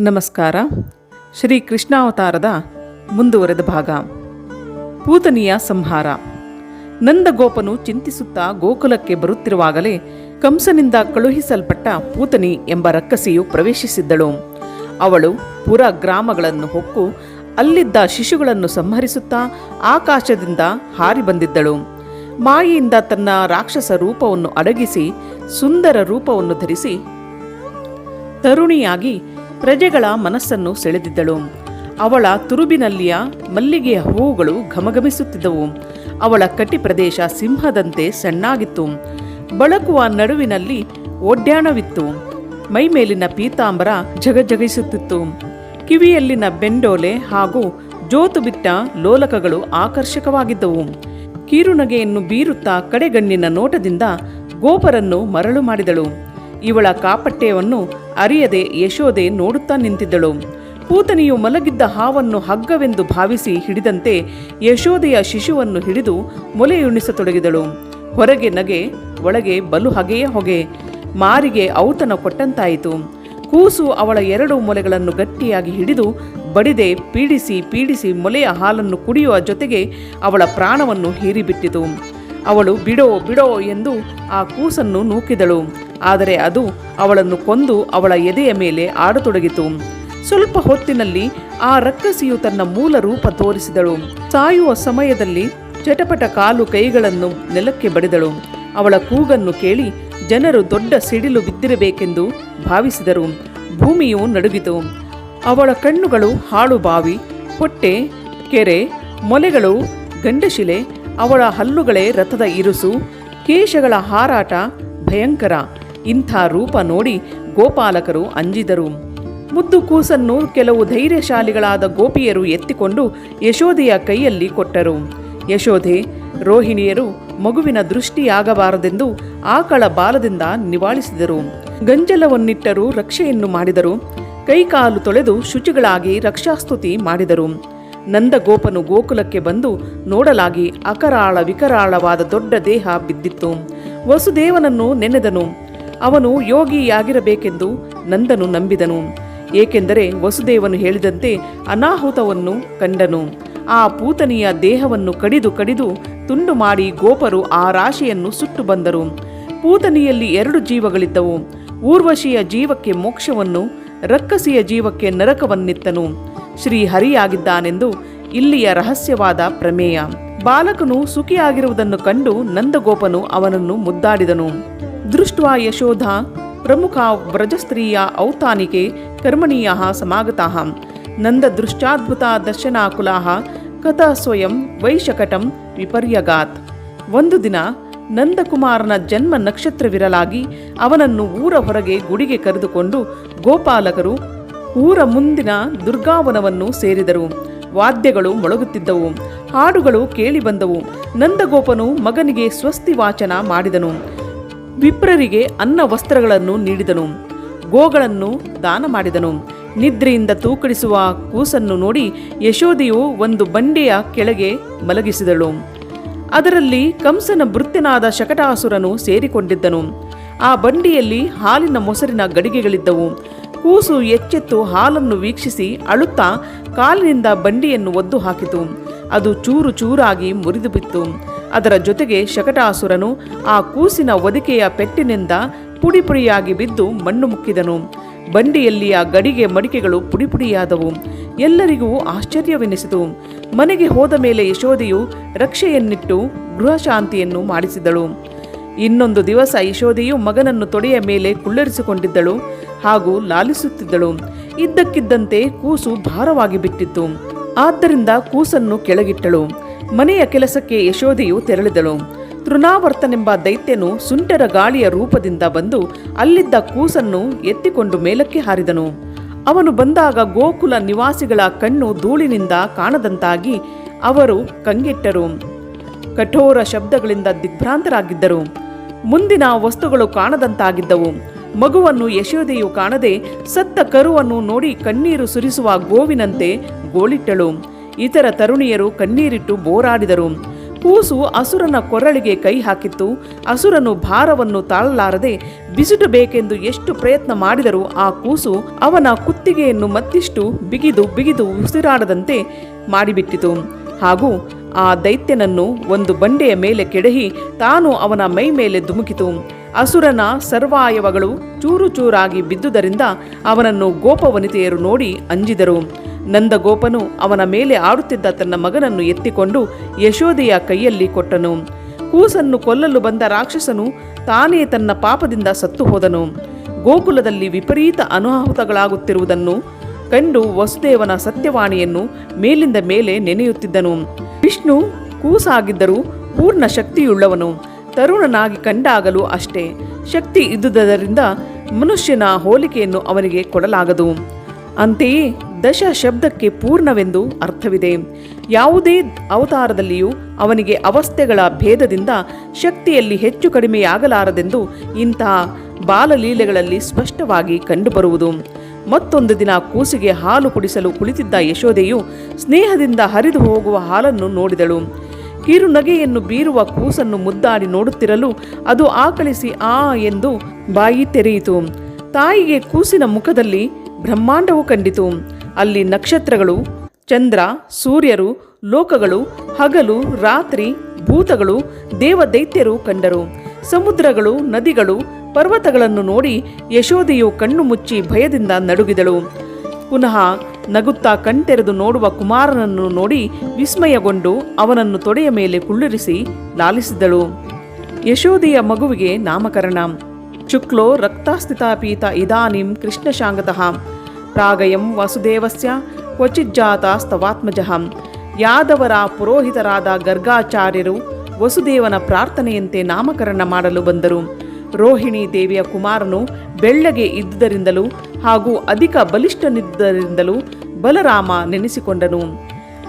ನಮಸ್ಕಾರ. ಶ್ರೀ ಕೃಷ್ಣಾವತಾರದ ಮುಂದುವರೆದ ಭಾಗ. ಪೂತನಿಯ ಸಂಹಾರ. ನಂದಗೋಪನು ಚಿಂತಿಸುತ್ತಾ ಗೋಕುಲಕ್ಕೆ ಬರುತ್ತಿರುವಾಗಲೇ ಕಂಸನಿಂದ ಕಳುಹಿಸಲ್ಪಟ್ಟ ಪೂತನಿ ಎಂಬ ರಕ್ಕಸಿಯು ಪ್ರವೇಶಿಸಿದ್ದಳು. ಅವಳು ಪುರ ಗ್ರಾಮಗಳನ್ನು ಹೊಕ್ಕು ಅಲ್ಲಿದ್ದ ಶಿಶುಗಳನ್ನು ಸಂಹರಿಸುತ್ತಾ ಆಕಾಶದಿಂದ ಹಾರಿ ಬಂದಿದ್ದಳು. ಮಾಯಿಯಿಂದ ತನ್ನ ರಾಕ್ಷಸ ರೂಪವನ್ನು ಅಡಗಿಸಿ ಸುಂದರ ರೂಪವನ್ನು ಧರಿಸಿ ತರುಣಿಯಾಗಿ ಪ್ರಜೆಗಳ ಮನಸ್ಸನ್ನು ಸೆಳೆದಿದ್ದಳು. ಅವಳ ತುರುಬಿನಲ್ಲಿಯ ಮಲ್ಲಿಗೆಯ ಹೂವುಗಳು ಘಮಘಮಿಸುತ್ತಿದ್ದವು. ಅವಳ ಕಟಿ ಪ್ರದೇಶ ಸಿಂಹದಂತೆ ಸಣ್ಣಾಗಿತ್ತು. ಬಳಕುವ ನಡುವಿನಲ್ಲಿ ಒಡ್ಯಾಣವಿತ್ತು. ಮೈಮೇಲಿನ ಪೀತಾಂಬರ ಜಗಜಗಿಸುತ್ತಿತ್ತು ಕಿವಿಯಲ್ಲಿನ ಬೆಂಡೋಲೆ ಹಾಗೂ ಜೋತು ಬಿಟ್ಟ ಲೋಲಕಗಳು ಆಕರ್ಷಕವಾಗಿದ್ದವು. ಕಿರುನಗೆಯನ್ನು ಬೀರುತ್ತಾ ಕಡೆಗಣ್ಣಿನ ನೋಟದಿಂದ ಗೋಪರನ್ನು ಮರಳು ಮಾಡಿದಳು. ಇವಳ ಕಾಪಟ್ಯವನ್ನು ಅರಿಯದೆ ಯಶೋದೆ ನೋಡುತ್ತಾ ನಿಂತಿದ್ದಳು. ಪೂತನಿಯು ಮಲಗಿದ್ದ ಹಾವನ್ನು ಹಗ್ಗವೆಂದು ಭಾವಿಸಿ ಹಿಡಿದಂತೆ ಯಶೋದೆಯ ಶಿಶುವನ್ನು ಹಿಡಿದು ಮೊಲೆಯುಣಿಸತೊಡಗಿದಳು. ಹೊರಗೆ ನಗೆ, ಒಳಗೆ ಬಲು ಹಗೆಯೇ ಹೊಗೆ. ಮಾರಿಗೆ ಔತನ ಕೊಟ್ಟಂತಾಯಿತು. ಕೂಸು ಅವಳ ಎರಡು ಮೊಲೆಗಳನ್ನು ಗಟ್ಟಿಯಾಗಿ ಹಿಡಿದು ಬಡಿದೆ ಪೀಡಿಸಿ ಪೀಡಿಸಿ ಮೊಲೆಯ ಹಾಲನ್ನು ಕುಡಿಯುವ ಜೊತೆಗೆ ಅವಳ ಪ್ರಾಣವನ್ನು ಹೀರಿಬಿಟ್ಟಿತು. ಅವಳು ಬಿಡೋ ಬಿಡೋ ಎಂದು ಆ ಕೂಸನ್ನು ನೂಕಿದಳು. ಆದರೆ ಅದು ಅವಳನ್ನು ಕೊಂದು ಅವಳ ಎದೆಯ ಮೇಲೆ ಆಡತೊಡಗಿತು. ಸ್ವಲ್ಪ ಹೊತ್ತಿನಲ್ಲಿ ಆ ರಕ್ಕಸಿಯು ತನ್ನ ಮೂಲ ರೂಪ ತೋರಿಸಿದಳು. ಸಾಯುವ ಸಮಯದಲ್ಲಿ ಚಟಪಟ ಕಾಲು ಕೈಗಳನ್ನು ನೆಲಕ್ಕೆ ಬಡಿದಳು. ಅವಳ ಕೂಗನ್ನು ಕೇಳಿ ಜನರು ದೊಡ್ಡ ಸಿಡಿಲು ಬಿದ್ದಿರಬೇಕೆಂದು ಭಾವಿಸಿದರು. ಭೂಮಿಯು ನಡುಗಿತು. ಅವಳ ಕಣ್ಣುಗಳು ಹಾಳು ಬಾವಿ ಹೊಟ್ಟೆ, ಕೆರೆ, ಮೊಲೆಗಳು, ಗಂಡಶಿಲೆ ಅವಳ ಹಲ್ಲುಗಳೇ ರಥದ ಇರುಸು, ಕೇಶಗಳ ಹಾರಾಟ ಭಯಂಕರ. ಇಂಥ ರೂಪ ನೋಡಿ ಗೋಪಾಲಕರು ಅಂಜಿದರು. ಮುದ್ದು ಕೂಸನ್ನು ಕೆಲವು ಧೈರ್ಯಶಾಲಿಗಳಾದ ಗೋಪಿಯರು ಎತ್ತಿಕೊಂಡು ಯಶೋಧೆಯ ಕೈಯಲ್ಲಿ ಕೊಟ್ಟರು. ಯಶೋಧೆ, ರೋಹಿಣಿಯರು ಮಗುವಿನ ದೃಷ್ಟಿಯಾಗಬಾರದೆಂದು ಆಕಳ ಬಾಲದಿಂದ ನಿವಾಳಿಸಿದರು. ಗಂಜಲವನ್ನಿಟ್ಟರು ರಕ್ಷೆಯನ್ನು ಮಾಡಿದರು. ಕೈಕಾಲು ತೊಳೆದು ಶುಚಿಗಳಾಗಿ ರಕ್ಷಾಸ್ತುತಿ ಮಾಡಿದರು. ನಂದಗೋಪನು ಗೋಕುಲಕ್ಕೆ ಬಂದು ನೋಡಲಾಗಿ ಅಕರಾಳ ವಿಕರಾಳವಾದ ದೊಡ್ಡ ದೇಹ ಬಿದ್ದಿತ್ತು. ವಸುದೇವನನ್ನು ನೆನೆದನು. ಅವನು ಯೋಗಿಯಾಗಿರಬೇಕೆಂದು ನಂದನು ನಂಬಿದನು. ಏಕೆಂದರೆ ವಸುದೇವನು ಹೇಳಿದಂತೆ ಅನಾಹುತವನ್ನು ಕಂಡನು. ಆ ಪೂತನಿಯ ದೇಹವನ್ನು ಕಡಿದು ಕಡಿದು ತುಂಡು ಮಾಡಿ ಗೋಪರು ಆ ರಾಶಿಯನ್ನು ಸುಟ್ಟು ಬಂದರು. ಪೂತನಿಯಲ್ಲಿ ಎರಡು ಜೀವಗಳಿದ್ದವು. ಊರ್ವಶಿಯ ಜೀವಕ್ಕೆ ಮೋಕ್ಷವನ್ನು, ರಕ್ಕಸಿಯ ಜೀವಕ್ಕೆ ನರಕವನ್ನಿತ್ತನು. ಶ್ರೀ ಹರಿಯಾಗಿದ್ದಾನೆಂದು ಇಲ್ಲಿಯ ರಹಸ್ಯವಾದ ಪ್ರಮೇಯ. ಬಾಲಕನು ಸುಖಿಯಾಗಿರುವುದನ್ನು ಕಂಡು ನಂದಗೋಪನು ಅವನನ್ನು ಮುದ್ದಾಡಿದನು. ದೃಷ್ಟ ಯಶೋಧ, ಪ್ರಮುಖ ವ್ರಜಸ್ತ್ರೀಯ ಔತಾನಿಕೆ ಕರ್ಮಣೀಯ ಸಮಾಗತಾ. ನಂದ ದೃಷ್ಟಾದ್ಭುತ ದರ್ಶನಾಕುಲಾಹ ಕಥ ಸ್ವಯಂ ವೈಶಕಟಂ ವಿಪರ್ಯಗಾತ್. ಒಂದು ದಿನ ನಂದಕುಮಾರನ ಜನ್ಮ ನಕ್ಷತ್ರವಿರಲಾಗಿ ಅವನನ್ನು ಊರ ಹೊರಗೆ ಗುಡಿಗೆ ಕರೆದುಕೊಂಡು ಗೋಪಾಲಕರು ಊರ ಮುಂದಿನ ದುರ್ಗಾವನವನ್ನು ಸೇರಿದರು. ವಾದ್ಯಗಳು ಮೊಳಗುತ್ತಿದ್ದವು, ಹಾಡುಗಳು ಕೇಳಿಬಂದವು ನಂದಗೋಪನು ಮಗನಿಗೆ ಸ್ವಸ್ತಿ ವಾಚನ ಮಾಡಿದನು. ವಿಪ್ರರಿಗೆ ಅನ್ನ ವಸ್ತ್ರಗಳನ್ನು ನೀಡಿದನು. ಗೋಗಳನ್ನು ದಾನ ಮಾಡಿದನು. ನಿದ್ರೆಯಿಂದ ತೂಕಡಿಸುವ ಕೂಸನ್ನು ನೋಡಿ ಯಶೋದೆಯು ಒಂದು ಬಂಡೆಯ ಕೆಳಗೆ ಮಲಗಿಸಿದಳು. ಅದರಲ್ಲಿ ಕಂಸನ ಭೃತ್ಯನಾದ ಶಕಟಾಸುರನು ಸೇರಿಕೊಂಡಿದ್ದನು. ಆ ಬಂಡಿಯಲ್ಲಿ ಹಾಲಿನ ಮೊಸರಿನ ಗಡಿಗೆಗಳಿದ್ದವು. ಕೂಸು ಎಚ್ಚೆತ್ತು ಹಾಲನ್ನು ವೀಕ್ಷಿಸಿ ಅಳುತ್ತಾ ಕಾಲಿನಿಂದ ಬಂಡಿಯನ್ನು ಒದ್ದು ಹಾಕಿತು. ಅದು ಚೂರು ಚೂರಾಗಿ ಮುರಿದು ಬಿತ್ತು. ಅದರ ಜೊತೆಗೆ ಶಕಟಾಸುರನು ಆ ಕೂಸಿನ ಒದಿಕೆಯ ಪೆಟ್ಟಿನಿಂದ ಪುಡಿ ಪುಡಿಯಾಗಿ ಬಿದ್ದು ಮಣ್ಣು ಮುಕ್ಕಿದನು. ಬಂಡಿಯಲ್ಲಿಯ ಗಡಿಗೆ ಮಡಿಕೆಗಳು ಪುಡಿಪುಡಿಯಾದವು ಎಲ್ಲರಿಗೂ ಆಶ್ಚರ್ಯವೆನಿಸಿತು. ಮನೆಗೆ ಹೋದ ಮೇಲೆ ಯಶೋದೆಯು ರಕ್ಷೆಯನ್ನಿಟ್ಟು ಗೃಹಶಾಂತಿಯನ್ನು ಮಾಡಿಸಿದಳು. ಇನ್ನೊಂದು ದಿವಸ ಯಶೋದೆಯು ಮಗನನ್ನು ತೊಡೆಯ ಮೇಲೆ ಕುಳ್ಳರಿಸಿಕೊಂಡಿದ್ದಳು ಹಾಗೂ ಲಾಲಿಸುತ್ತಿದ್ದಳು. ಇದ್ದಕ್ಕಿದ್ದಂತೆ ಕೂಸು ಭಾರವಾಗಿ ಬಿಟ್ಟಿತ್ತು. ಆದ್ದರಿಂದ ಕೂಸನ್ನು ಕೆಳಗಿಟ್ಟಳು. ಮನೆಯ ಕೆಲಸಕ್ಕೆ ಯಶೋದೆಯು ತೆರಳಿದಳು. ತೃಣಾವರ್ತನೆಂಬ ದೈತ್ಯನು ಸುಂಟರ ಗಾಳಿಯ ರೂಪದಿಂದ ಬಂದು ಅಲ್ಲಿದ್ದ ಕೂಸನ್ನು ಎತ್ತಿಕೊಂಡು ಮೇಲಕ್ಕೆ ಹಾರಿದನು. ಅವನು ಬಂದಾಗ ಗೋಕುಲ ನಿವಾಸಿಗಳ ಕಣ್ಣು ಧೂಳಿನಿಂದ ಕಾಣದಂತಾಗಿ ಅವರು ಕಂಗೆಟ್ಟರು. ಕಠೋರ ಶಬ್ದಗಳಿಂದ ದಿಗ್ಭ್ರಾಂತರಾಗಿದ್ದರು. ಮುಂದಿನ ವಸ್ತುಗಳು ಕಾಣದಂತಾಗಿದ್ದವು. ಮಗುವನ್ನು ಯಶೋದೆಯು ಕಾಣದೆ ಸತ್ತ ಕರುವನ್ನು ನೋಡಿ ಕಣ್ಣೀರು ಸುರಿಸುವ ಗೋವಿನಂತೆ ಗೋಳಿಟ್ಟಳು. ಇತರ ತರುಣಿಯರು ಕಣ್ಣೀರಿಟ್ಟು ಬೋರಾಡಿದರು. ಕೂಸು ಅಸುರನ ಕೊರಳಿಗೆ ಕೈ ಹಾಕಿತ್ತು. ಅಸುರನು ಭಾರವನ್ನು ತಾಳಲಾರದೆ ಬಿಸಿಟಬೇಕೆಂದು ಎಷ್ಟು ಪ್ರಯತ್ನ ಮಾಡಿದರೂ ಆ ಕೂಸು ಅವನ ಕುತ್ತಿಗೆಯನ್ನು ಮತ್ತಿಷ್ಟು ಬಿಗಿದು ಬಿಗಿದು ಉಸಿರಾಡದಂತೆ ಮಾಡಿಬಿಟ್ಟಿತು. ಹಾಗೂ ಆ ದೈತ್ಯನನ್ನು ಒಂದು ಬಂಡೆಯ ಮೇಲೆ ಕೆಡಹಿ ತಾನು ಅವನ ಮೈ ಮೇಲೆ ಧುಮುಕಿತು. ಅಸುರನ ಸರ್ವಾಯವಗಳು ಚೂರು ಚೂರಾಗಿ ಬಿದ್ದುದರಿಂದ ಅವನನ್ನು ಗೋಪವನಿತೆಯರು ನೋಡಿ ಅಂಜಿದರು. ನಂದಗೋಪನು ಅವನ ಮೇಲೆ ಆಡುತ್ತಿದ್ದ ತನ್ನ ಮಗನನ್ನು ಎತ್ತಿಕೊಂಡು ಯಶೋದೆಯ ಕೈಯಲ್ಲಿ ಕೊಟ್ಟನು. ಕೂಸನ್ನು ಕೊಲ್ಲಲು ಬಂದ ರಾಕ್ಷಸನು ತಾನೇ ತನ್ನ ಪಾಪದಿಂದ ಸತ್ತು ಹೋದನು. ಗೋಕುಲದಲ್ಲಿ ವಿಪರೀತ ಅನಾಹುತಗಳಾಗುತ್ತಿರುವುದನ್ನು ಕಂಡು ವಸುದೇವನ ಸತ್ಯವಾಣಿಯನ್ನು ಮೇಲಿಂದ ಮೇಲೆ ನೆನೆಯುತ್ತಿದ್ದನು. ವಿಷ್ಣು ಕೂಸಾಗಿದ್ದರೂ ಪೂರ್ಣ ಶಕ್ತಿಯುಳ್ಳವನು. ತರುಣನಾಗಿ ಕಂಡಾಗಲೂ ಅಷ್ಟೇ. ಶಕ್ತಿ ಇದ್ದುದರಿಂದ ಮನುಷ್ಯನ ಹೋಲಿಕೆಯನ್ನು ಅವನಿಗೆ ಕೊಡಲಾಗದು. ಅಂತೆಯೇ ದಶ ಶಬ್ದಕ್ಕೆ ಪೂರ್ಣವೆಂದು ಅರ್ಥವಿದೆ. ಯಾವುದೇ ಅವತಾರದಲ್ಲಿಯೂ ಅವನಿಗೆ ಅವಸ್ಥೆಗಳ ಭೇದದಿಂದ ಶಕ್ತಿಯಲ್ಲಿ ಹೆಚ್ಚು ಕಡಿಮೆಯಾಗಲಾರದೆಂದು ಇಂತಹ ಬಾಲಲೀಲೆಗಳಲ್ಲಿ ಸ್ಪಷ್ಟವಾಗಿ ಕಂಡುಬರುವುದು. ಮತ್ತೊಂದು ದಿನ ಕೂಸಿಗೆ ಹಾಲು ಕುಡಿಸಲು ಕುಳಿತಿದ್ದ ಯಶೋದೆಯು ಸ್ನೇಹದಿಂದ ಹರಿದು ಹೋಗುವ ಹಾಲನ್ನು ನೋಡಿದಳು. ಕಿರುನಗೆಯನ್ನು ಬೀರುವ ಕೂಸನ್ನು ಮುದ್ದಾಡಿ ನೋಡುತ್ತಿರಲು ಅದು ಆಕಳಿಸಿ ಆ ಎಂದು ಬಾಯಿ ತೆರೆಯಿತು. ತಾಯಿಗೆ ಕೂಸಿನ ಮುಖದಲ್ಲಿ ಬ್ರಹ್ಮಾಂಡವು ಕಂಡಿತು. ಅಲ್ಲಿ ನಕ್ಷತ್ರಗಳು, ಚಂದ್ರ, ಸೂರ್ಯರು, ಲೋಕಗಳು, ಹಗಲು, ರಾತ್ರಿ, ಭೂತಗಳು, ದೇವದೈತ್ಯರು ಕಂಡರು. ಸಮುದ್ರಗಳು, ನದಿಗಳು ಪರ್ವತಗಳನ್ನು ನೋಡಿ ಯಶೋದೆಯು ಕಣ್ಣು ಮುಚ್ಚಿ ಭಯದಿಂದ ನಡುಗಿದಳು. ಪುನಃ ನಗುತ್ತಾ ಕಣ್ತೆರೆದು ನೋಡುವ ಕುಮಾರನನ್ನು ನೋಡಿ ವಿಸ್ಮಯಗೊಂಡು ಅವನನ್ನು ತೊಡೆಯ ಮೇಲೆ ಕುಳ್ಳಿರಿಸಿ ಲಾಲಿಸಿದಳು. ಯಶೋದೆಯ ಮಗುವಿಗೆ ನಾಮಕರಣ. ಶುಕ್ಲೋ ರಕ್ತಾಸ್ಥಿತಾಪೀತ ಇದಾನಿಂ ಕೃಷ್ಣಶಾಂಗತಃ. ಪ್ರಾಗಯಂ ವಾಸುದೇವಸ್ಯ ಕ್ವಚಿಜ್ಜಾತಸ್ತವಾತ್ಮಜಃ ಯಾದವರ ಪುರೋಹಿತರಾದ ಗರ್ಗಾಚಾರ್ಯರು ವಸುದೇವನ ಪ್ರಾರ್ಥನೆಯಂತೆ ನಾಮಕರಣ ಮಾಡಲು ಬಂದರು. ರೋಹಿಣಿ ದೇವಿಯ ಕುಮಾರನು ಬೆಳ್ಳಗೆ ಇದ್ದುದರಿಂದಲೂ ಹಾಗೂ ಅಧಿಕ ಬಲಿಷ್ಠನಿದ್ದರಿಂದಲೂ ಬಲರಾಮ ನೆನೆಸಿಕೊಂಡನು.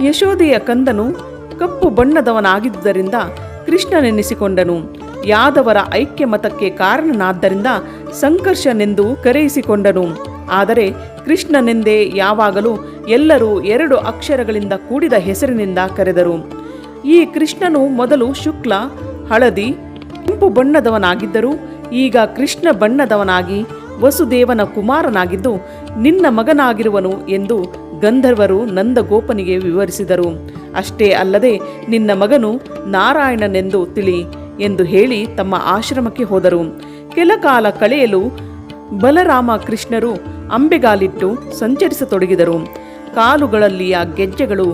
ಯಶೋದೆಯ ಕಂದನು ಕಪ್ಪು ಬಣ್ಣದವನಾಗಿದ್ದುದರಿಂದ ಕೃಷ್ಣನೆನಿಸಿಕೊಂಡನು ಯಾದವರ ಐಕ್ಯ ಮತಕ್ಕೆ ಕಾರಣನಾದ್ದರಿಂದ ಸಂಕರ್ಷನೆಂದು ಕರೆಯಿಸಿಕೊಂಡನು. ಆದರೆ ಕೃಷ್ಣನೆಂದೇ ಯಾವಾಗಲೂ ಎಲ್ಲರೂ ಎರಡು ಅಕ್ಷರಗಳಿಂದ ಕೂಡಿದ ಹೆಸರಿನಿಂದ ಕರೆದರು. ಈ ಕೃಷ್ಣನು ಮೊದಲು ಶುಕ್ಲ, ಹಳದಿ ಕೆಂಪು ಬಣ್ಣದವನಾಗಿದ್ದರೂ ಈಗ ಕೃಷ್ಣ ಬಣ್ಣದವನಾಗಿ ವಸುದೇವನ ಕುಮಾರನಾಗಿದ್ದು ನಿನ್ನ ಮಗನಾಗಿರುವನು ಎಂದು ಗಂಧರ್ವರು ನಂದಗೋಪನಿಗೆ ವಿವರಿಸಿದರು. ಅಷ್ಟೇ ಅಲ್ಲದೆ ನಿನ್ನ ಮಗನು ನಾರಾಯಣನೆಂದು ತಿಳಿ ಎಂದು ಹೇಳಿ ತಮ್ಮ ಆಶ್ರಮಕ್ಕೆ ಹೋದರು. ಕೆಲ ಕಾಲ ಕಳೆಯಲು ಬಲರಾಮ ಕೃಷ್ಣರು ಅಂಬೆಗಾಲಿಟ್ಟು ಸಂಚರಿಸತೊಡಗಿದರು. ಕಾಲುಗಳಲ್ಲಿಯ ಗೆಜ್ಜೆಗಳು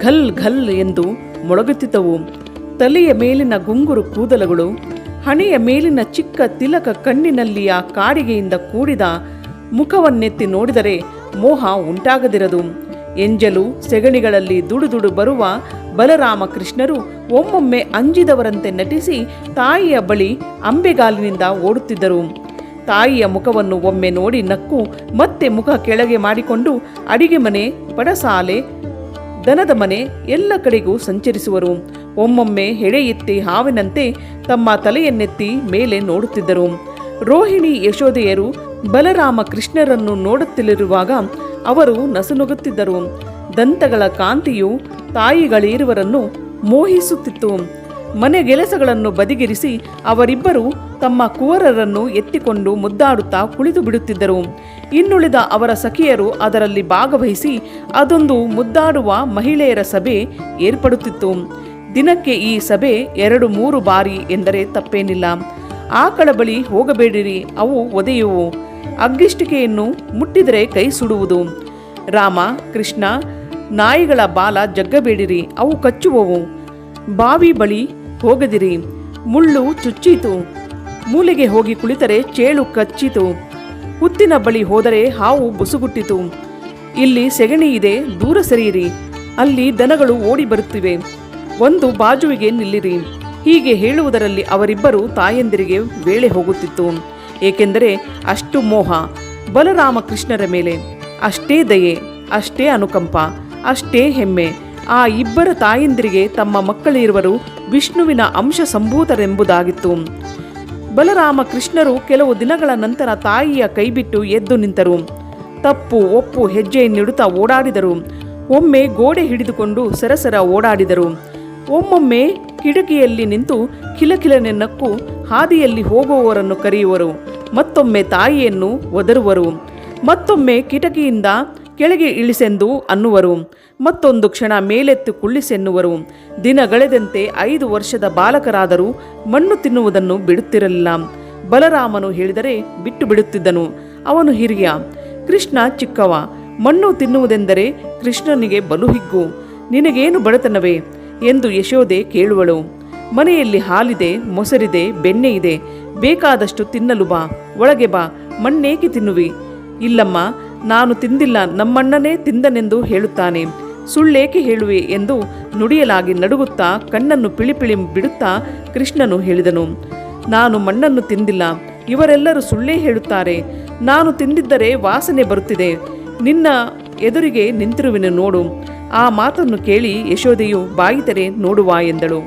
ಘಲ್ ಘಲ್ ಎಂದು ಮೊಳಗುತ್ತಿದ್ದವು. ತಲೆಯ ಮೇಲಿನ ಗುಂಗುರು ಕೂದಲುಗಳು ಹಣೆಯ ಮೇಲಿನ ಚಿಕ್ಕ ತಿಲಕ ಕಣ್ಣಿನಲ್ಲಿಯ ಕಾಡಿಗೆಯಿಂದ ಕೂಡಿದ ಮುಖವನ್ನೆತ್ತಿ ನೋಡಿದರೆ ಮೋಹ ಉಂಟಾಗದಿರದು. ಎಂಜಲು ಸೆಗಣಿಗಳಲ್ಲಿ ದುಡುದುಡು ಬರುವ ಬಲರಾಮಕೃಷ್ಣರು ಒಮ್ಮೊಮ್ಮೆ ಅಂಜಿದವರಂತೆ ನಟಿಸಿ ತಾಯಿಯ ಬಳಿ ಅಂಬೆಗಾಲಿನಿಂದ ಓಡುತ್ತಿದ್ದರು. ತಾಯಿಯ ಮುಖವನ್ನು ಒಮ್ಮೆ ನೋಡಿ ನಕ್ಕು ಮತ್ತೆ ಮುಖ ಕೆಳಗೆ ಮಾಡಿಕೊಂಡು ಅಡಿಗೆ ಮನೆ, ಪಡಸಾಲೆ, ದನದ ಮನೆ ಎಲ್ಲ ಕಡೆಗೂ ಸಂಚರಿಸುವರು. ಒಮ್ಮೊಮ್ಮೆ ಹೆಡೆ ಎತ್ತಿ ಹಾವಿನಂತೆ ತಮ್ಮ ತಲೆಯನ್ನೆತ್ತಿ ಮೇಲೆ ನೋಡುತ್ತಿದ್ದರು. ರೋಹಿಣಿ ಯಶೋದೆಯರು ಬಲರಾಮ ಕೃಷ್ಣರನ್ನು ನೋಡುತ್ತಿರುವಾಗ ಅವರು ನಸುನುಗುತ್ತಿದ್ದರು. ದಂತಗಳ ಕಾಂತಿಯು ತಾಯಿಗಳಿರುವರನ್ನು ಮೋಹಿಸುತ್ತಿತ್ತು. ಮನೆಗೆಲಸಗಳನ್ನು ಬದಿಗಿರಿಸಿ ಅವರಿಬ್ಬರು ತಮ್ಮ ಕುವರರನ್ನು ಎತ್ತಿಕೊಂಡು ಮುದ್ದಾಡುತ್ತಾ ಕುಳಿತು ಬಿಡುತ್ತಿದ್ದರು. ಇನ್ನುಳಿದ ಅವರ ಸಖಿಯರು ಅದರಲ್ಲಿ ಭಾಗವಹಿಸಿ ಅದೊಂದು ಮುದ್ದಾಡುವ ಮಹಿಳೆಯರ ಸಭೆ ಏರ್ಪಡುತ್ತಿತ್ತು. ದಿನಕ್ಕೆ ಈ ಸಭೆ ಎರಡು ಮೂರು ಬಾರಿ ಎಂದರೆ ತಪ್ಪೇನಿಲ್ಲ. ಆಕಳ ಬಳಿ ಹೋಗಬೇಡಿರಿ, ಅವು ಒದೆಯುವು. ಅಗ್ಗಿಷ್ಟಿಕೆಯನ್ನು ಮುಟ್ಟಿದರೆ ಕೈ ಸುಡುವುದು. ರಾಮ, ಕೃಷ್ಣ, ನಾಯಿಗಳ ಬಾಲ ಜಗ್ಗಬೇಡಿರಿ, ಅವು ಕಚ್ಚುವವು. ಬಾವಿ ಬಳಿ ಹೋಗದಿರಿ, ಮುಳ್ಳು ಚುಚ್ಚಿತು. ಮೂಲೆಗೆ ಹೋಗಿ ಕುಳಿತರೆ ಚೇಳು ಕಚ್ಚಿತು. ಹುತ್ತಿನ ಬಳಿ ಹೋದರೆ ಹಾವು ಬುಸುಗುಟ್ಟಿತು. ಇಲ್ಲಿ ಸೆಗಣಿ ಇದೆ, ದೂರ ಸರಿಯಿರಿ. ಅಲ್ಲಿ ದನಗಳು ಓಡಿ ಬರುತ್ತಿವೆ. ಒಂದು ಬಾಜುವಿಗೆ ನಿಲ್ಲಿರಿ. ಹೀಗೆ ಹೇಳುವುದರಲ್ಲಿ ಅವರಿಬ್ಬರು ತಾಯಂದಿರಿಗೆ ವೇಳೆ ಹೋಗುತ್ತಿತ್ತು. ಏಕೆಂದರೆ ಅಷ್ಟು ಮೋಹ. ಬಲರಾಮ ಕೃಷ್ಣರ ಮೇಲೆ ಅಷ್ಟೇ ದಯೆ, ಅಷ್ಟೇ ಅನುಕಂಪ, ಅಷ್ಟೇ ಹೆಮ್ಮೆ. ಆ ಇಬ್ಬರ ತಾಯಂದಿರಿಗೆ ತಮ್ಮ ಮಕ್ಕಳಿರುವರು ವಿಷ್ಣುವಿನ ಅಂಶ ಸಂಭೂತರೆಂಬುದಾಗಿತ್ತು ಬಲರಾಮ ಕೃಷ್ಣರು ಕೆಲವು ದಿನಗಳ ನಂತರ ತಾಯಿಯ ಕೈಬಿಟ್ಟು ಎದ್ದು ನಿಂತರು. ತಪ್ಪು, ಒಪ್ಪು, ಹೆಜ್ಜೆ ನೀಡುತ್ತಾ ಓಡಾಡಿದರು. ಒಮ್ಮೆ ಗೋಡೆ ಹಿಡಿದುಕೊಂಡು ಸರಸರ ಓಡಾಡಿದರು. ಒಮ್ಮೊಮ್ಮೆ ಕಿಟಕಿಯಲ್ಲಿ ನಿಂತು ಕಿಲಕಿಲನೆ ನಕ್ಕು ಹಾದಿಯಲ್ಲಿ ಹೋಗುವವರನ್ನು ಕರೆಯುವರು. ಮತ್ತೊಮ್ಮೆ ತಾಯಿಯನ್ನು ಒದರುವರು. ಮತ್ತೊಮ್ಮೆ ಕಿಟಕಿಯಿಂದ ಕೆಳಗೆ ಇಳಿಸೆಂದು ಅನ್ನುವರು. ಮತ್ತೊಂದು ಕ್ಷಣ ಮೇಲೆತ್ತು ಕುಳ್ಳಿಸೆನ್ನುವರು. ದಿನಗಳೆದಂತೆ ಐದು ವರ್ಷದ ಬಾಲಕರಾದರೂ ಮಣ್ಣು ತಿನ್ನುವುದನ್ನು ಬಿಡುತ್ತಿರಲಿಲ್ಲ. ಬಲರಾಮನು ಹೇಳಿದರೆ ಬಿಟ್ಟು ಬಿಡುತ್ತಿದ್ದನು. ಅವನು ಹಿರಿಯ, ಕೃಷ್ಣ ಚಿಕ್ಕವ, ಮಣ್ಣು ತಿನ್ನುವುದೆಂದರೆ ಕೃಷ್ಣನಿಗೆ ಬಲು ಹಿಗ್ಗು. ನಿನಗೇನು ಬಡತನವೇ? ಎಂದು ಯಶೋದೆ ಕೇಳುವಳು. ಮನೆಯಲ್ಲಿ ಹಾಲಿದೆ, ಮೊಸರಿದೆ, ಬೆಣ್ಣೆ ಇದೆ. ಬೇಕಾದಷ್ಟು ತಿನ್ನಲು ಬಾ, ಒಳಗೆ ಬಾ, ಮಣ್ಣೇಕೆ ತಿನ್ನುವಿ? ಇಲ್ಲಮ್ಮ, ನಾನು ತಿಂದಿಲ್ಲ, ನಮ್ಮಣ್ಣನೇ ತಿಂದನೆಂದು ಹೇಳುತ್ತಾನೆ. ಸುಳ್ಳೇಕೆ ಹೇಳುವೆ ಎಂದು ನುಡಿಯಲಾಗಿ ನಡುಗುತ್ತಾ ಕಣ್ಣನ್ನು ಪಿಳಿಪಿಳಿ ಬಿಡುತ್ತಾ ಕೃಷ್ಣನು ಹೇಳಿದನು. ನಾನು ಮಣ್ಣನ್ನು ತಿಂದಿಲ್ಲ, ಇವರೆಲ್ಲರೂ ಸುಳ್ಳೇ ಹೇಳುತ್ತಾರೆ. ನಾನು ತಿಂದಿದ್ದರೆ ವಾಸನೆ ಬರುತ್ತಿದೆ. ನಿನ್ನ ಎದುರಿಗೆ ನಿಂತಿರುವೆನು ನೋಡು. ಆ ಮಾತನ್ನು ಕೇಳಿ ಯಶೋದೆಯು ಬಾಯಿತರೆ ನೋಡುವ ಎಂದಳು.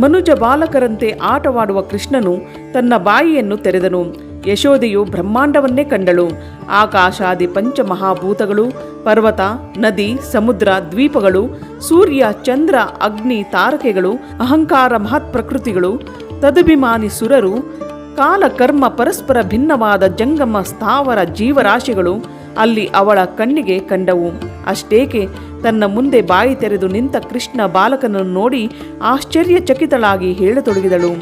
ಮನುಜ ಬಾಲಕರಂತೆ ಆಟವಾಡುವ ಕೃಷ್ಣನು ತನ್ನ ಬಾಯಿಯನ್ನು ತೆರೆದನು. ಯಶೋದೆಯು ಬ್ರಹ್ಮಾಂಡವನ್ನೇ ಕಂಡಳು. ಆಕಾಶಾದಿ ಪಂಚಮಹಾಭೂತಗಳು, ಪರ್ವತ, ನದಿ, ಸಮುದ್ರ, ದ್ವೀಪಗಳು, ಸೂರ್ಯ, ಚಂದ್ರ, ಅಗ್ನಿ, ತಾರಕೆಗಳು, ಅಹಂಕಾರ ಮಹತ್ ಪ್ರಕೃತಿಗಳು ತದಭಿಮಾನಿ ಸುರರು ಕಾಲ ಕರ್ಮ ಪರಸ್ಪರ ಭಿನ್ನವಾದ ಜಂಗಮ ಸ್ಥಾವರ ಜೀವರಾಶಿಗಳು ಅಲ್ಲಿ ಅವಳ ಕಣ್ಣಿಗೆ ಕಂಡವು. ಅಷ್ಟೇಕೆ ತನ್ನ ಮುಂದೆ ಬಾಯಿ ತೆರೆದು ನಿಂತ ಕೃಷ್ಣ ಬಾಲಕನನ್ನು ನೋಡಿ ಆಶ್ಚರ್ಯಚಕಿತಳಾಗಿ ಹೇಳತೊಡಗಿದಳು.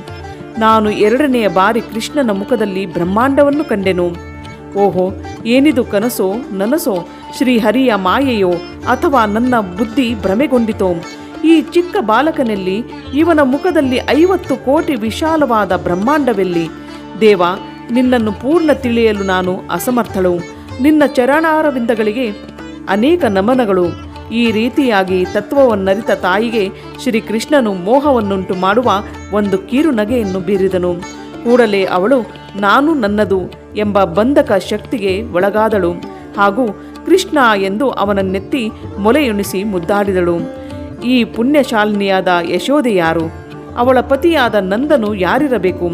ನಾನು ಎರಡನೆಯ ಬಾರಿ ಕೃಷ್ಣನ ಮುಖದಲ್ಲಿ ಬ್ರಹ್ಮಾಂಡವನ್ನು ಕಂಡೆನು. ಓಹೋ, ಏನಿದು ಕನಸೋ, ನನಸೋ ಶ್ರೀಹರಿಯ ಮಾಯೆಯೋ ಅಥವಾ ನನ್ನ ಬುದ್ಧಿ ಭ್ರಮೆಗೊಂಡಿತೋ? ಈ ಚಿಕ್ಕ ಬಾಲಕನಲ್ಲಿ ಇವನ ಮುಖದಲ್ಲಿ ಐವತ್ತು ಕೋಟಿ ವಿಶಾಲವಾದ ಬ್ರಹ್ಮಾಂಡವೆಲ್ಲಿ? ದೇವ, ನಿನ್ನನ್ನು ಪೂರ್ಣ ತಿಳಿಯಲು ನಾನು ಅಸಮರ್ಥಳು. ನಿನ್ನ ಚರಣಾರವಿಂದಗಳಿಗೆ ಅನೇಕ ನಮನಗಳು. ಈ ರೀತಿಯಾಗಿ ತತ್ವವನ್ನರಿತ ತಾಯಿಗೆ ಶ್ರೀಕೃಷ್ಣನು ಮೋಹವನ್ನುಂಟು ಮಾಡುವ ಒಂದು ಕಿರು ನಗೆಯನ್ನು ಬೀರಿದನು. ಕೂಡಲೇ ಅವಳು, ನಾನು ನನ್ನದು ಎಂಬ ಬಂಧಕ ಶಕ್ತಿಗೆ ಒಳಗಾದಳು. ಹಾಗೂ ಕೃಷ್ಣ ಎಂದು ಅವನನ್ನೆತ್ತಿ ಮೊಲೆಯುಣಿಸಿ ಮುದ್ದಾಡಿದಳು. ಈ ಪುಣ್ಯಶಾಲಿನಿಯಾದ ಯಶೋದೆ ಯಾರು? ಅವಳ ಪತಿಯಾದ ನಂದನು ಯಾರಿರಬೇಕು?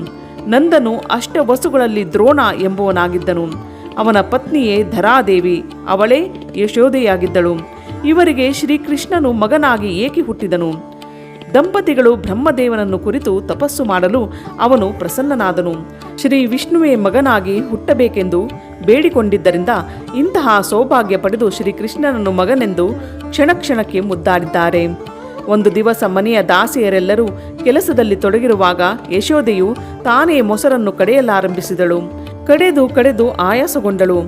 ನಂದನು ಅಷ್ಟ ವಸುಗಳಲ್ಲಿ ದ್ರೋಣ ಎಂಬುವನಾಗಿದ್ದನು. ಅವನ ಪತ್ನಿಯೇ ಧರಾದೇವಿ, ಅವಳೇ ಯಶೋದೆಯಾಗಿದ್ದಳು ಇವರಿಗೆ ಶ್ರೀಕೃಷ್ಣನು ಮಗನಾಗಿ ಏಕೆ ಹುಟ್ಟಿದನು? ದಂಪತಿಗಳು ಬ್ರಹ್ಮದೇವನನ್ನು ಕುರಿತು ತಪಸ್ಸು ಮಾಡಲು ಅವನು ಪ್ರಸನ್ನನಾದನು. ಶ್ರೀ ವಿಷ್ಣುವೇ ಮಗನಾಗಿ ಹುಟ್ಟಬೇಕೆಂದು ಬೇಡಿಕೊಂಡಿದ್ದರಿಂದ ಇಂತಹ ಸೌಭಾಗ್ಯ ಪಡೆದು ಶ್ರೀಕೃಷ್ಣನನ್ನು ಮಗನೆಂದು ಕ್ಷಣ ಕ್ಷಣಕ್ಕೆ ಮುದ್ದಾಡಿದ್ದಾರೆ. ಒಂದು ದಿವಸ ಮನೆಯ ದಾಸಿಯರೆಲ್ಲರೂ ಕೆಲಸದಲ್ಲಿ ತೊಡಗಿರುವಾಗ ಯಶೋದೆಯು ತಾನೇ ಮೊಸರನ್ನು ಕಡೆಯಲಾರಂಭಿಸಿದಳು. ಕಡೆದು ಕಡೆದು ಆಯಾಸಗೊಂಡಳು.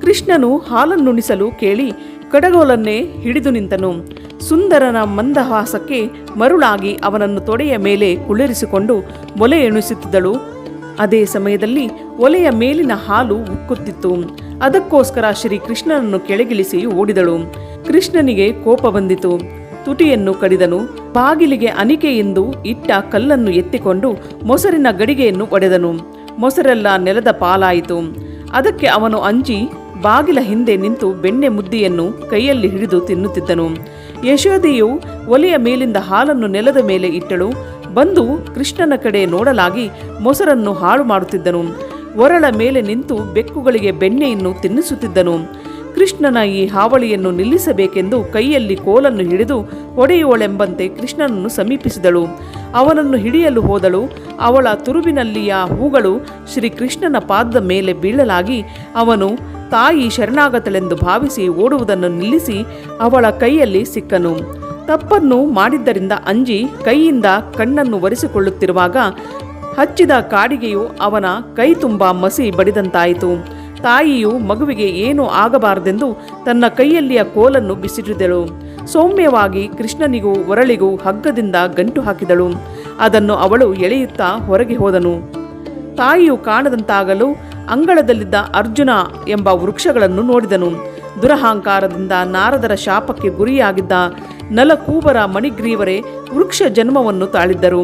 ಕೃಷ್ಣನು ಹಾಲನ್ನುಣಿಸಲು ಕೇಳಿ ಕಡಗೋಲನ್ನೇ ಹಿಡಿದು ನಿಂತನು. ಸುಂದರನ ಮಂದಹಾಸಕ್ಕೆ ಮರುಳಾಗಿ ಅವನನ್ನು ತೊಡೆಯ ಮೇಲೆ ಕುಳ್ಳಿರಿಸಿಕೊಂಡು ಒಲೆ ಎಣಿಸುತ್ತಿದ್ದಳು. ಅದೇ ಸಮಯದಲ್ಲಿ ಒಲೆಯ ಮೇಲಿನ ಹಾಲು ಉಕ್ಕುತ್ತಿತ್ತು. ಅದಕ್ಕೋಸ್ಕರ ಶ್ರೀ ಕೃಷ್ಣನನ್ನು ಕೆಳಗಿಳಿಸಿ ಓಡಿದಳು. ಕೃಷ್ಣನಿಗೆ ಕೋಪ ಬಂದಿತು. ತುಟಿಯನ್ನು ಕಡಿದನು. ಬಾಗಿಲಿಗೆ ಅನಿಕೆ ಎಂದು ಇಟ್ಟ ಕಲ್ಲನ್ನು ಎತ್ತಿಕೊಂಡು ಮೊಸರಿನ ಗಡಿಗೆಯನ್ನು ಒಡೆದನು. ಮೊಸರೆಲ್ಲ ನೆಲದ ಪಾಲಾಯಿತು. ಅದಕ್ಕೆ ಅವನು ಅಂಜಿ ಬಾಗಿಲ ಹಿಂದೆ ನಿಂತು ಬೆಣ್ಣೆ ಮುದ್ದಿಯನ್ನು ಕೈಯಲ್ಲಿ ಹಿಡಿದು ತಿನ್ನುತ್ತಿದ್ದನು. ಯಶೋದೆಯು ಒಲೆಯ ಮೇಲಿಂದ ಹಾಲನ್ನು ನೆಲದ ಮೇಲೆ ಇಟ್ಟಳು. ಬಂದು ಕೃಷ್ಣನ ಕಡೆ ನೋಡಲಾಗಿ ಮೊಸರನ್ನು ಹಾಳು ಮಾಡುತ್ತಿದ್ದನು. ಒರಳ ಮೇಲೆ ನಿಂತು ಬೆಕ್ಕುಗಳಿಗೆ ಬೆಣ್ಣೆಯನ್ನು ತಿನ್ನಿಸುತ್ತಿದ್ದನು. ಕೃಷ್ಣನ ಈ ಹಾವಳಿಯನ್ನು ನಿಲ್ಲಿಸಬೇಕೆಂದು ಕೈಯಲ್ಲಿ ಕೋಲನ್ನು ಹಿಡಿದು ಹೊಡೆಯುವಳೆಂಬಂತೆ ಕೃಷ್ಣನನ್ನು ಸಮೀಪಿಸಿದಳು. ಅವನನ್ನು ಹಿಡಿಯಲು ಹೋದಳು. ಅವಳ ತುರುವಿನಲ್ಲಿಯ ಹೂಗಳು ಶ್ರೀಕೃಷ್ಣನ ಪಾದದ ಮೇಲೆ ಬೀಳಲಾಗಿ ಅವನು ತಾಯಿ ಶರಣಾಗತಳೆಂದು ಭಾವಿಸಿ ಓಡುವುದನ್ನು ನಿಲ್ಲಿಸಿ ಅವಳ ಕೈಯಲ್ಲಿ ಸಿಕ್ಕನು. ತಪ್ಪನ್ನು ಮಾಡಿದ್ದರಿಂದ ಅಂಜಿ ಕೈಯಿಂದ ಕಣ್ಣನ್ನು ಒರೆಸಿಕೊಳ್ಳುತ್ತಿರುವಾಗ ಹಚ್ಚಿದ ಕಾಡಿಗೆಯು ಅವನ ಕೈ ತುಂಬ ಮಸಿ ಬಡಿದಂತಾಯಿತು. ತಾಯಿಯು ಮಗುವಿಗೆ ಏನೂ ಆಗಬಾರದೆಂದು ತನ್ನ ಕೈಯಲ್ಲಿಯ ಕೋಲನ್ನು ಬಿಸಿಡಿದಳು. ಸೌಮ್ಯವಾಗಿ ಕೃಷ್ಣನಿಗೂ ಒರಳಿಗೂ ಹಗ್ಗದಿಂದ ಗಂಟು ಹಾಕಿದಳು. ಅದನ್ನು ಅವಳು ಎಳೆಯುತ್ತಾ ಹೊರಗೆ ಹೋದನು. ತಾಯಿಯು ಕಾಣದಂತಾಗಲು ಅಂಗಳದಲ್ಲಿದ್ದ ಅರ್ಜುನ ಎಂಬ ವೃಕ್ಷಗಳನ್ನು ನೋಡಿದನು. ದುರಹಂಕಾರದಿಂದ ನಾರದರ ಶಾಪಕ್ಕೆ ಗುರಿಯಾಗಿದ್ದ ನಲಕೂಬರ ಮಣಿಗ್ರೀವರೇ ವೃಕ್ಷ ಜನ್ಮವನ್ನು ತಾಳಿದ್ದರು.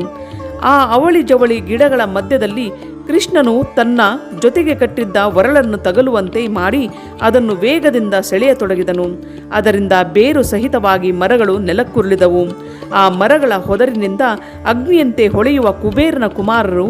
ಆ ಅವಳಿ ಜವಳಿ ಗಿಡಗಳ ಮಧ್ಯದಲ್ಲಿ ಕೃಷ್ಣನು ತನ್ನ ಜೊತೆಗೆ ಕಟ್ಟಿದ್ದ ಒರಳನ್ನು ತಗಲುವಂತೆ ಮಾಡಿ ಅದನ್ನು ವೇಗದಿಂದ ಸೆಳೆಯತೊಡಗಿದನು. ಅದರಿಂದ ಬೇರು ಸಹಿತವಾಗಿ ಮರಗಳು ನೆಲಕ್ಕುರುಳಿದವು. ಆ ಮರಗಳ ಹೊದರಿನಿಂದ ಅಗ್ನಿಯಂತೆ ಹೊಳೆಯುವ ಕುಬೇರನ ಕುಮಾರರು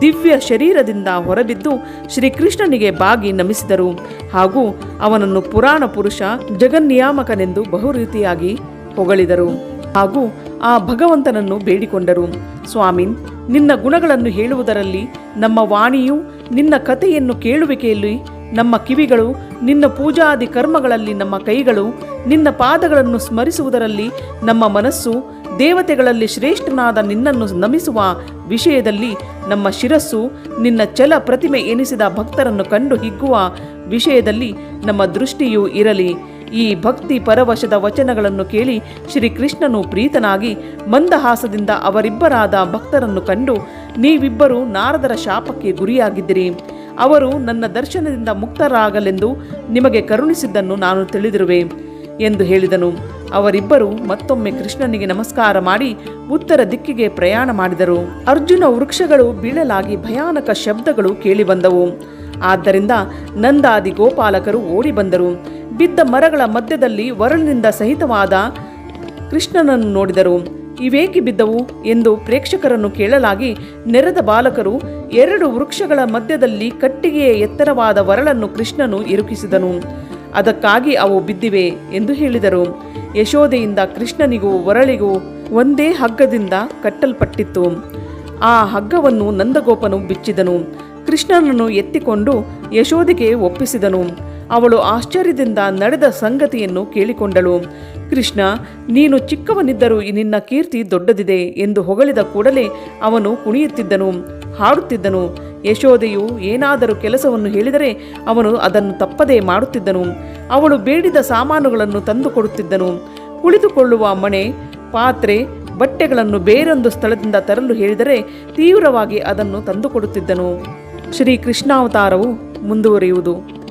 ದಿವ್ಯ ಶರೀರದಿಂದ ಹೊರಬಿದ್ದು ಶ್ರೀಕೃಷ್ಣನಿಗೆ ಬಾಗಿ ನಮಿಸಿದರು. ಹಾಗೂ ಅವನನ್ನು ಪುರಾಣ ಪುರುಷ ಜಗನ್ನಿಯಾಮಕನೆಂದು ಬಹುರೀತಿಯಾಗಿ ಹೊಗಳಿದರು. ಹಾಗೂ ಆ ಭಗವಂತನನ್ನು ಬೇಡಿಕೊಂಡರು. ಸ್ವಾಮಿ ನಿನ್ನ ಗುಣಗಳನ್ನು ಹೇಳುವುದರಲ್ಲಿ ನಮ್ಮ ವಾಣಿಯು ನಿನ್ನ ಕಥೆಯನ್ನು ಕೇಳುವಿಕೆಯಲ್ಲಿ ನಮ್ಮ ಕಿವಿಗಳು, ನಿನ್ನ ಪೂಜಾದಿ ಕರ್ಮಗಳಲ್ಲಿ ನಮ್ಮ ಕೈಗಳು, ನಿನ್ನ ಪಾದಗಳನ್ನು ಸ್ಮರಿಸುವುದರಲ್ಲಿ ನಮ್ಮ ಮನಸ್ಸು, ದೇವತೆಗಳಲ್ಲಿ ಶ್ರೇಷ್ಠನಾದ ನಿನ್ನನ್ನು ನಮಿಸುವ ವಿಷಯದಲ್ಲಿ ನಮ್ಮ ಶಿರಸ್ಸು, ನಿನ್ನ ಚಲ ಪ್ರತಿಮೆ ಎನಿಸಿದ ಭಕ್ತರನ್ನು ಕಂಡು ಹಿಗ್ಗುವ ವಿಷಯದಲ್ಲಿ ನಮ್ಮ ದೃಷ್ಟಿಯೂ ಇರಲಿ. ಈ ಭಕ್ತಿ ಪರವಶದ ವಚನಗಳನ್ನು ಕೇಳಿ ಶ್ರೀಕೃಷ್ಣನು ಪ್ರೀತನಾಗಿ ಮಂದಹಾಸದಿಂದ ಅವರಿಬ್ಬರಾದ ಭಕ್ತರನ್ನು ಕಂಡು, ನೀವಿಬ್ಬರು ನಾರದರ ಶಾಪಕ್ಕೆ ಗುರಿಯಾಗಿದ್ದಿರಿ. ಅವರು ನನ್ನ ದರ್ಶನದಿಂದ ಮುಕ್ತರಾಗಲೆಂದು ನಿಮಗೆ ಕರುಣಿಸಿದ್ದನ್ನು ನಾನು ತಿಳಿದಿರುವೆ ಎಂದು ಹೇಳಿದನು. ಅವರಿಬ್ಬರು ಮತ್ತೊಮ್ಮೆ ಕೃಷ್ಣನಿಗೆ ನಮಸ್ಕಾರ ಮಾಡಿ ಉತ್ತರ ದಿಕ್ಕಿಗೆ ಪ್ರಯಾಣ ಮಾಡಿದರು. ಅರ್ಜುನ ವೃಕ್ಷಗಳು ಬೀಳಲಾಗಿ ಭಯಾನಕ ಶಬ್ದಗಳು ಕೇಳಿಬಂದವು ಆದ್ದರಿಂದ ನಂದಾದಿ ಗೋಪಾಲಕರು ಓಡಿ ಬಂದರು. ಬಿದ್ದ ಮರಗಳ ಮಧ್ಯದಲ್ಲಿ ವರುಣನಿಂದ ಸಹಿತವಾದ ಕೃಷ್ಣನನ್ನು ನೋಡಿದರು. ಇವೇಕೆ ಬಿದ್ದವು ಎಂದು ಪ್ರೇಕ್ಷಕರನ್ನು ಕೇಳಲಾಗಿ ನೆರೆದ ಬಾಲಕರು ಎರಡು ವೃಕ್ಷಗಳ ಮಧ್ಯದಲ್ಲಿ ಕಟ್ಟಿಗೆಯ ಎತ್ತರವಾದ ವರಳನ್ನು ಕೃಷ್ಣನು ಇರುಕಿಸಿದನು. ಅದಕ್ಕಾಗಿ ಅವು ಬಿದ್ದಿವೆ ಎಂದು ಹೇಳಿದರು. ಯಶೋದೆಯಿಂದ ಕೃಷ್ಣನಿಗೂ ವರಳಿಗೂ ಒಂದೇ ಹಗ್ಗದಿಂದ ಕಟ್ಟಲ್ಪಟ್ಟಿತ್ತು. ಆ ಹಗ್ಗವನ್ನು ನಂದಗೋಪನು ಬಿಚ್ಚಿದನು. ಕೃಷ್ಣನನ್ನು ಎತ್ತಿಕೊಂಡು ಯಶೋದೆಗೆ ಒಪ್ಪಿಸಿದನು. ಅವಳು ಆಶ್ಚರ್ಯದಿಂದ ನಡೆದ ಸಂಗತಿಯನ್ನು ಕೇಳಿಕೊಂಡಳು. ಕೃಷ್ಣ, ನೀನು ಚಿಕ್ಕವನಿದ್ದರೂ ನಿನ್ನ ಕೀರ್ತಿ ದೊಡ್ಡದಿದೆ ಎಂದು ಹೊಗಳಿದ ಕೂಡಲೇ ಅವನು ಕುಣಿಯುತ್ತಿದ್ದನು, ಹಾಡುತ್ತಿದ್ದನು. ಯಶೋದೆಯು ಏನಾದರೂ ಕೆಲಸವನ್ನು ಹೇಳಿದರೆ ಅವನು ಅದನ್ನು ತಪ್ಪದೇ ಮಾಡುತ್ತಿದ್ದನು. ಅವಳು ಬೇಡಿದ ಸಾಮಾನುಗಳನ್ನು ತಂದುಕೊಡುತ್ತಿದ್ದನು ಕುಳಿತುಕೊಳ್ಳುವ ಮಣೆ, ಪಾತ್ರೆ, ಬಟ್ಟೆಗಳನ್ನು ಬೇರೊಂದು ಸ್ಥಳದಿಂದ ತರಲು ಹೇಳಿದರೆ ತೀವ್ರವಾಗಿ ಅದನ್ನು ತಂದುಕೊಡುತ್ತಿದ್ದನು ಶ್ರೀ ಕೃಷ್ಣಾವತಾರವು ಮುಂದುವರಿಯುವುದು.